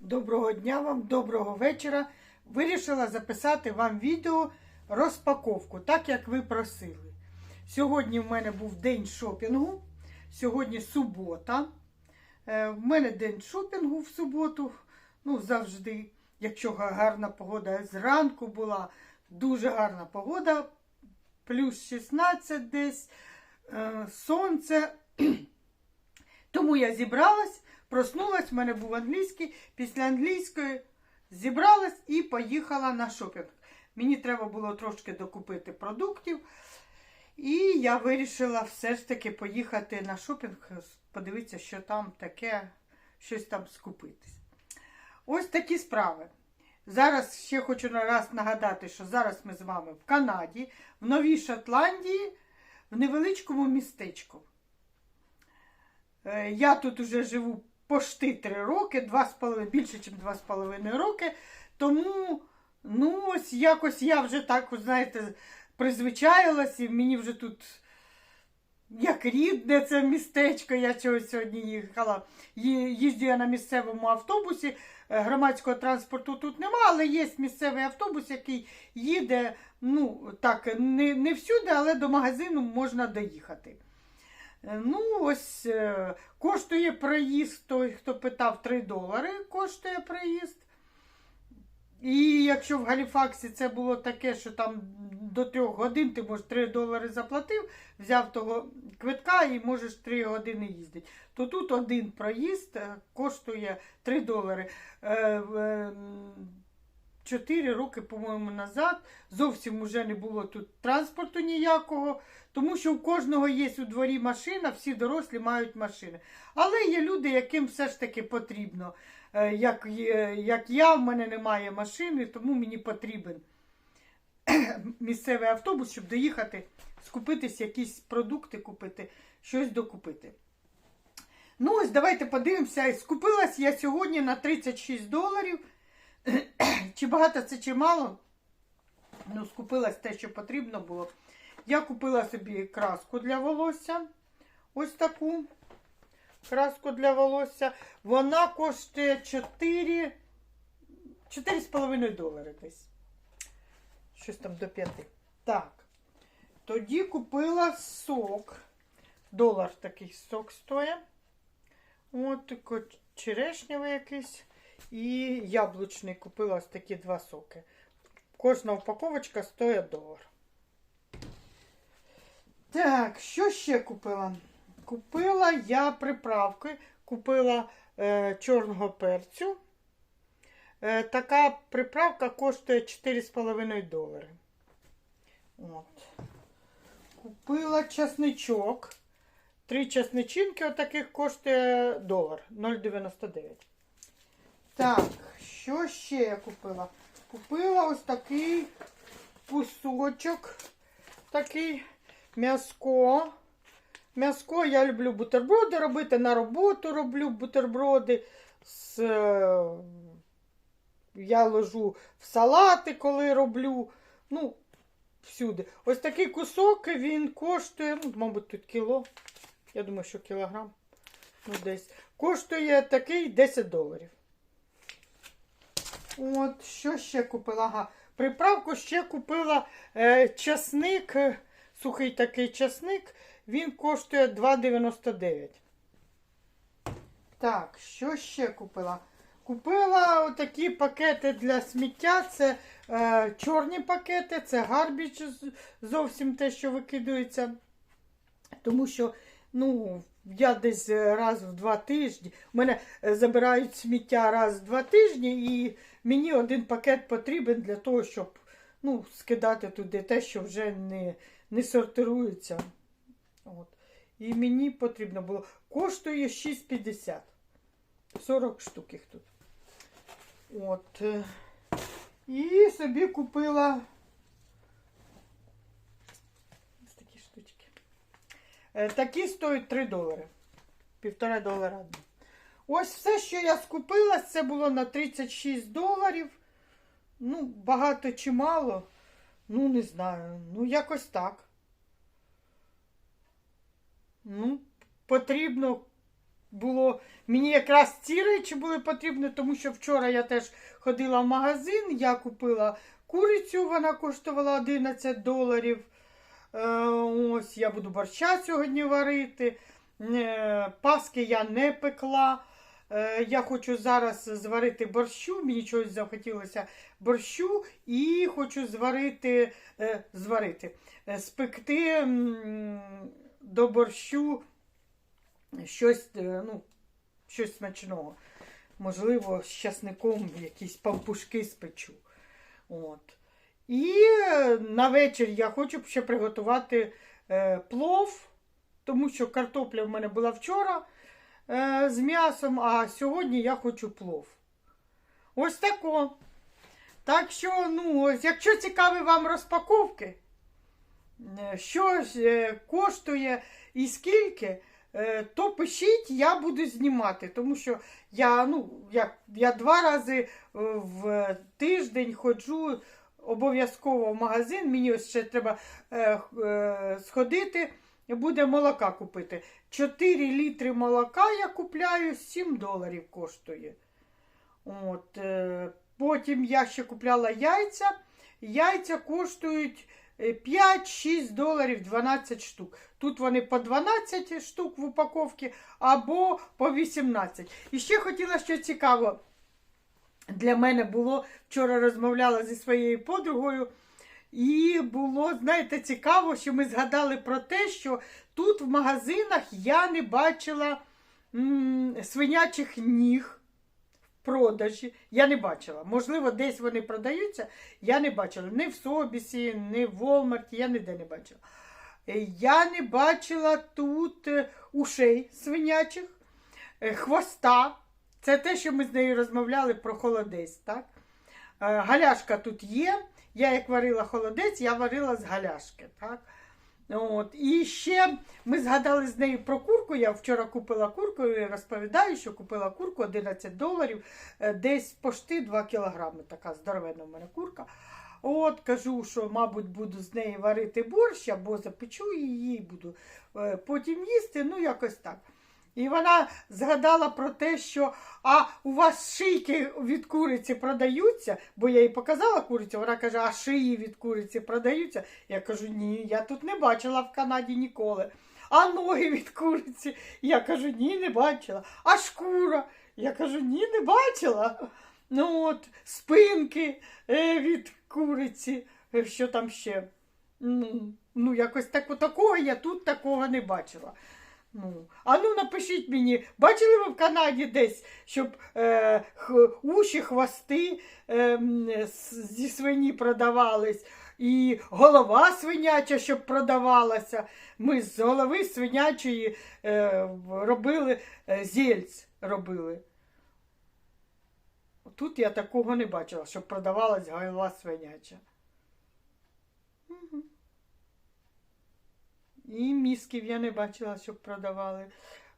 Доброго дня вам, доброго вечора. Вирішила записати вам відео розпаковку, так як ви просили. Сьогодні в мене був день шопінгу. Сьогодні субота. Е, В мене день шопінгу в суботу. Ну, завжди, якщо гарна погода, зранку була дуже гарна погода, плюс 16 десь, е, сонце. Тому я зібралась, проснулась, в мене був англійський. Після англійської зібралась і поїхала на шопінг. Мені треба було трошки докупити продуктів. І я вирішила все ж таки поїхати на шопінг, подивитися, що там таке, щось там скупитись. Ось такі справи. Зараз ще хочу раз нагадати, що зараз ми з вами в Канаді, в Новій Шотландії, в невеличкому містечку. Е, Я тут уже живу пошти 3 роки, 2,5, більше, ніж 2,5 роки. Тому, ну, ось якось я вже так, знаєте, призвичаїлась, і мені вже тут як рідне це містечко. Я чогось сьогодні їхала. Їздю я на місцевому автобусі. Е, Громадського транспорту тут нема, але є місцевий автобус, який їде, ну, так, не, не всюди, але до магазину можна доїхати. Е, Ну, ось е, коштує проїзд, той, хто питав, 3 долари коштує проїзд. І якщо в Галіфаксі це було таке, що там до 3 годин ти можеш 3 долари заплатив, взяв того квитка і можеш 3 години їздити, то тут один проїзд е, коштує 3 долари. Е, в, е, м, Чотири роки, по-моєму, назад зовсім вже не було тут транспорту ніякого, тому що у кожного є у дворі машина, всі дорослі мають машини. Але є люди, яким все ж таки потрібно. Е, Як, як я, в мене немає машини, тому мені потрібен місцевий автобус, щоб доїхати, скупитись, якісь продукти купити, щось докупити. Ну, ось давайте подивимося. Скупилась я сьогодні на 36 доларів. Чи багато це, чи мало? Ну, скупилась те, що потрібно було. Я купила собі краску для волосся. Ось таку краску для волосся. Вона коштує 4, 4,5 долари десь. Щось там до 5. Так. Тоді купила сок. Долар такий сок стоїть. От черешневий якийсь. І яблучний купила ось такі два соки. Кожна упаковочка стоїть долар. Так, що ще купила? Купила я приправки, купила е, чорного перцю. Е, така приправка коштує 4,5 долари. От. Купила часничок. Три часничинки отаких коштує долар 0,99. Так, що ще я купила? Купила ось такий кусочок, такий м'яско. М'яско я люблю бутерброди робити, на роботу роблю бутерброди. З, е, я ложу в салати, коли роблю. Ну, всюди. Ось такий кусок він коштує, ну, мабуть, тут кіло. Я думаю, що кілограм. Ну, десь. Коштує такий 10 доларів. От, що ще купила? Ага. Приправку ще купила е, часник, е, сухий такий часник, він коштує 2,99. Так, що ще купила? Купила отакі пакети для сміття. Це е, чорні пакети, це гарбіч зовсім те, що викидується. Тому що, ну, я десь раз в два тижні. У мене е, забирають сміття раз в два тижні, і мені один пакет потрібен для того, щоб ну, скидати туди те, що вже не, не сортирується. От. І мені потрібно було. Коштує 6,50. 40 штук їх тут. От. І собі купила такі штучки. Е, Такі стоять 3 долари. Півтора долара. Ось все, що я скупила, це було на 36 доларів. Ну, багато чи мало. Ну, не знаю. Ну, якось так. Ну, потрібно було. Мені якраз ці речі були потрібні, тому що вчора я теж ходила в магазин, я купила курицю, вона коштувала 11 доларів. Е, ось я буду борща сьогодні варити. Е, Паски я не пекла. Е, Я хочу зараз зварити борщу. Мені чогось захотілося борщу і хочу зварити, е, зварити, е, спекти до борщу щось, ну, щось смачного. Можливо, з часником якісь пампушки спечу. От. І на вечір я хочу ще приготувати плов, тому що картопля в мене була вчора е, з м'ясом, а сьогодні я хочу плов. Ось тако. Так що, ну, ось, якщо цікаві вам розпаковки, е, що е, коштує і скільки, то пишіть, я буду знімати. Тому що я, ну, я, я два рази в тиждень ходжу обов'язково в магазин. Мені ось ще треба е, е, сходити, буде молока купити. 4 літри молока я купляю, 7 доларів коштує. От, е, потім я ще купляла яйця. Яйця коштують е, 5-6 доларів 12 штук. Тут вони по 12 штук в упаковці або по 18. І ще хотіла, що цікаво, для мене було, вчора розмовляла зі своєю подругою. І було, знаєте, цікаво, що ми згадали про те, що тут в магазинах я не бачила м, свинячих ніг в продажі. Я не бачила. Можливо, десь вони продаються. Я не бачила. Ні в Собісі, ні в Волмарті, я ніде не бачила. Е, Я не бачила тут е, ушей свинячих, е, хвоста. Це те, що ми з нею розмовляли про холодець. так? Галяшка тут є. Я як варила холодець, я варила з галяшки. Так? От. І ще ми згадали з нею про курку. Я вчора купила курку і розповідаю, що купила курку 11 доларів, е, десь пошти 2 кілограми. Така здоровенна в мене курка. От кажу, що, мабуть, буду з неї варити борщ або запечу її, буду е, потім їсти. Ну, якось так. І вона згадала про те, що а у вас шийки від куриці продаються, бо я їй показала курицю, вона каже, а шиї від куриці продаються. Я кажу, ні, я тут не бачила в Канаді ніколи. А ноги від куриці? Я кажу, ні, не бачила. А шкура? Я кажу, ні, не бачила. Ну от, спинки е, від куриці, е, що там ще. Ну, ну якось так, такого я тут такого не бачила. Ну, а ну напишіть мені, бачили ви в Канаді десь, щоб е, х, уші, хвости е, зі свині продавались, і голова свиняча, щоб продавалася. Ми з голови свинячої е, робили е, зельць робили. Тут я такого не бачила, щоб продавалась голова свиняча. Мгм. І місків я не бачила, щоб продавали.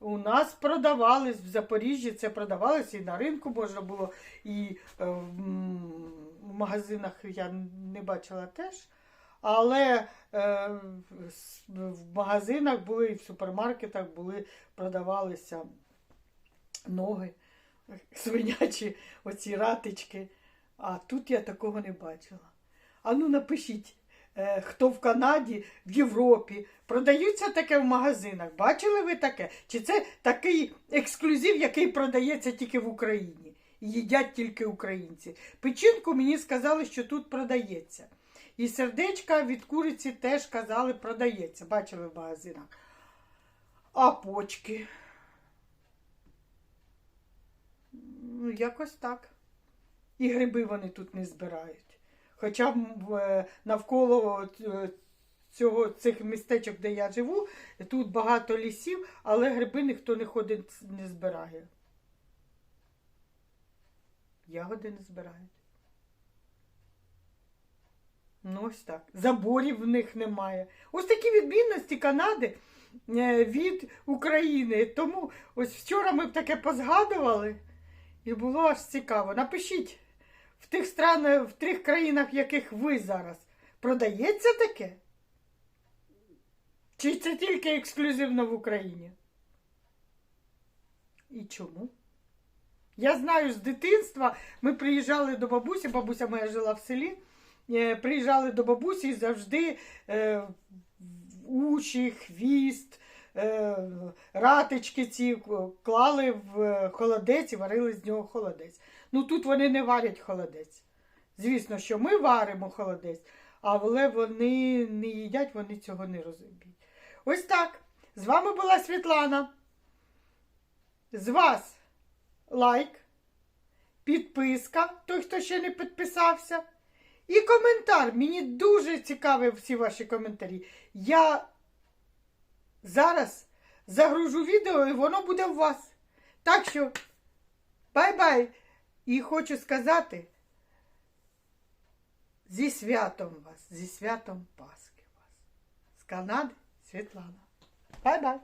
У нас продавались в Запоріжжі, це продавалось і на ринку можна було, і е, в магазинах я не бачила теж. Але е, в магазинах були і в супермаркетах були, продавалися ноги, свинячі, оці ратички. А тут я такого не бачила. А ну напишіть, хто в Канаді, в Європі. Продаються таке в магазинах. Бачили ви таке? Чи це такий ексклюзив, який продається тільки в Україні? І їдять тільки українці. Печінку мені сказали, що тут продається. І сердечка від куриці теж казали, продається. Бачили в магазинах. А почки. Ну, якось так. І гриби вони тут не збирають. Хоча навколо е, цього, цих містечок, де я живу, тут багато лісів, але гриби ніхто не ходить, не збирає. Ягоди не збирають. Ну, ось так. Заборів в них немає. Ось такі відмінності Канади е, від України. Тому ось вчора ми б таке позгадували, і було аж цікаво. Напишіть в тих странах, в тих країнах, в яких ви зараз, продається таке? Чи це тільки ексклюзивно в Україні? І чому? Я знаю з дитинства, ми приїжджали до бабусі, бабуся моя жила в селі. е, Приїжджали до бабусі і завжди е, уші, хвіст, е, ратички ці клали в е, холодець і варили з нього холодець. Ну тут вони не варять холодець. Звісно, що ми варимо холодець, але вони не їдять, вони цього не розуміють. Ось так. З вами була Світлана. З вас лайк, підписка, той, хто ще не підписався. І коментар. Мені дуже цікаві всі ваші коментарі. Я зараз загружу відео і воно буде у вас. Так що, бай-бай! І хочу сказати, зі святом вас, зі святом Пасхи вас. З Канади Світлана. Бай-бай!